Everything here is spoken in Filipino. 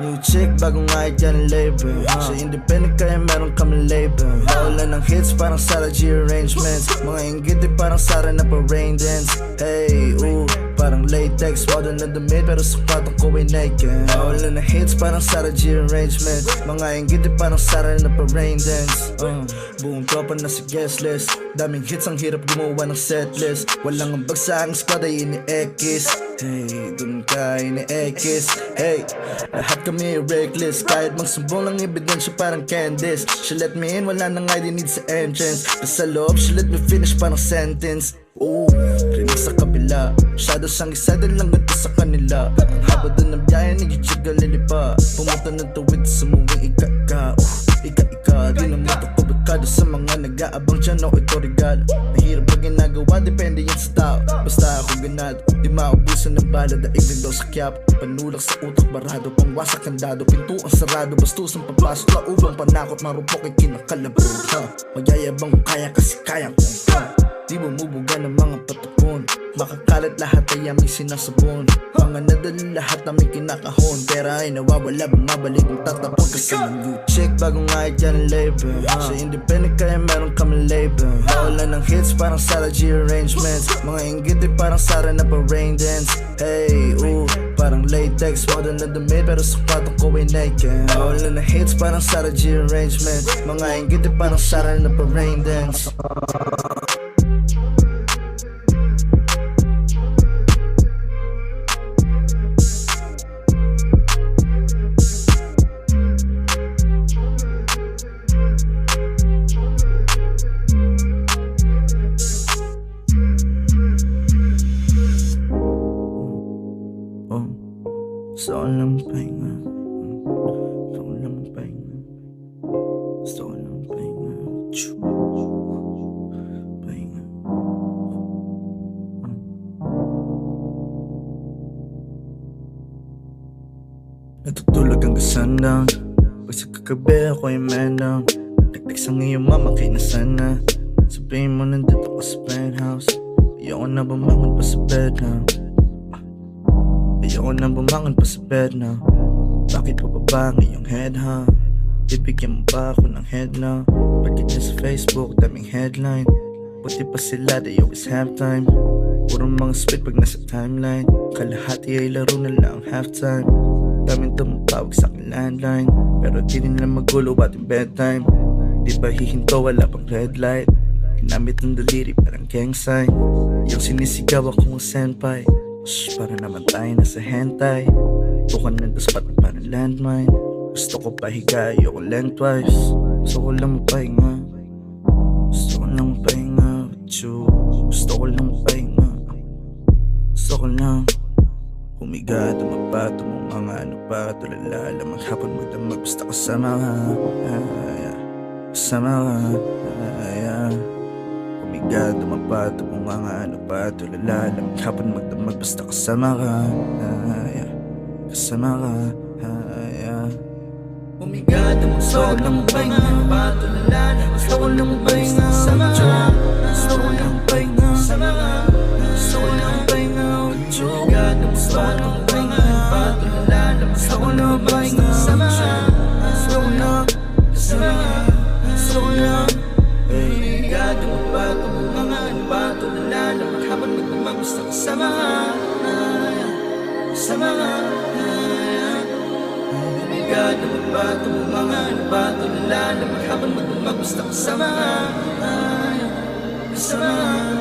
New chick, bagong kahit yan ang labor Siya independent kaya meron kami labor Bawala ng hits, parang Sarah G arrangements. Mga inggit di parang Sarah na pa rain dance. Hey, ooh Parang latex, modern na damit Pero sukatan ko ay naked. Bawala ng hits, parang Sarah G arrangement. Mga inggit di parang Sarah na pa rain dance uh, Buong tropa na si guest list. Daming hits, ang hirap gumawa ng setlist Walang ambag sa aking squad ay ini-X Hey, dun ka ini-X Hey, lahat kami reckless. Kahit magsumbong lang ebidensya parang Candice She let me in, wala nang ID need sa entrance. Sa loob, she let me finish parang sentence. Ooh, rinig sa kabila Masyado siyang excited lang ganito sa kanila. Ang haba doon ng biyahe, nag-jiga lilipa Pumunta ng tuwid sa muwing ika-ika. Uh, Ika-ika, di na mo ko bekado Sa mga nag-aabang dyan, no, ito regalo. Mahirap ginagawa, depende yan sa tao. Basta ako ganado, di maubusan ng bala Daigin daw sa kiyap, panulak sa utak Barado, pangwasak ang dado Pintuan sarado, bastusang papasok. Na upang panakot Marupok ay kinakalabog. Ha? Magyayabang kaya kasi kaya ko ha? Di bumubuga ng mga Makakalat lahat ay aming sinasabon. Mga nadali lahat namin kinakahon. Pera ay nawawala bumabalik ang tatapon. Kasi ng new chick bagong kahit yan ang labor Siya independent kaya meron kami labor Bawala ng hits parang Sarah G arrangements. Mga inggit di parang Sarah na pa rain dance. Hey, ooh Parang latex, modern na damit Pero sukatan ko ay naked. Bawala ng hits parang Sarah G arrangement Mga inggit di parang Sarah na pa rain dance gusto ko lang pahinga. Gusto ko lang pahinga. Gusto ko lang pahinga. Pahinga. Natutulog ang sundown Pag sa kagabi ako ay man down Nagtext ang iyong mama kay nasan na Sabihin mo nandito ka sa penthouse Ayoko na bumangon pa sa bed na Ayoko na bumangon pa sa bed na? Bakit pa ba ang iyong head ha? Bibigyan mo ba ako ng head na? Bakit niya sa Facebook, daming headline. Buti pa sila, they always have time. Puro mga spit pag nasa timeline. Kalahati ay laro na lang halftime. Daming tumutawag sa aking landline. Pero di nila magulo ating bedtime. Di ba hihinto, wala pang red light? Ginamit ng daliri parang gang sign. Yung sinisigaw akong senpai Shh, para naman tayo nasa hentai. Bukan na dos pati parang landmine. Gusto ko pahiga, ayoko lengthwise Gusto ko lang mapahinga Gusto ko lang mapahinga with you. Gusto ko lang mapahinga Gusto ko lang. Humiga, tumaba, tumong mga ano pa Tulala, lamang hapon magdamag Basta kasama ka. Ay, ay, Kasama ka. Ay, ay. Humiga, tumaba, tumong mga ano pa Tulala, hapon magdamag Basta kasama ka ay, ay. Kasama ka ay, ay. Humiga, tumugso ng pahinga Patulala, gusto ko lang pahinga Sama ka, gusto ko lang pahinga Sama ka, gusto ko lang pahinga Humiga, tumugso ng pahinga Patulala, gusto ko lang pahinga Sama ka, gusto ko lang Sama ko sama ka Sama ka Humiga, tumugba, tumuganga Patulala, habang magdamag Gusto ko sama ka Kasama ka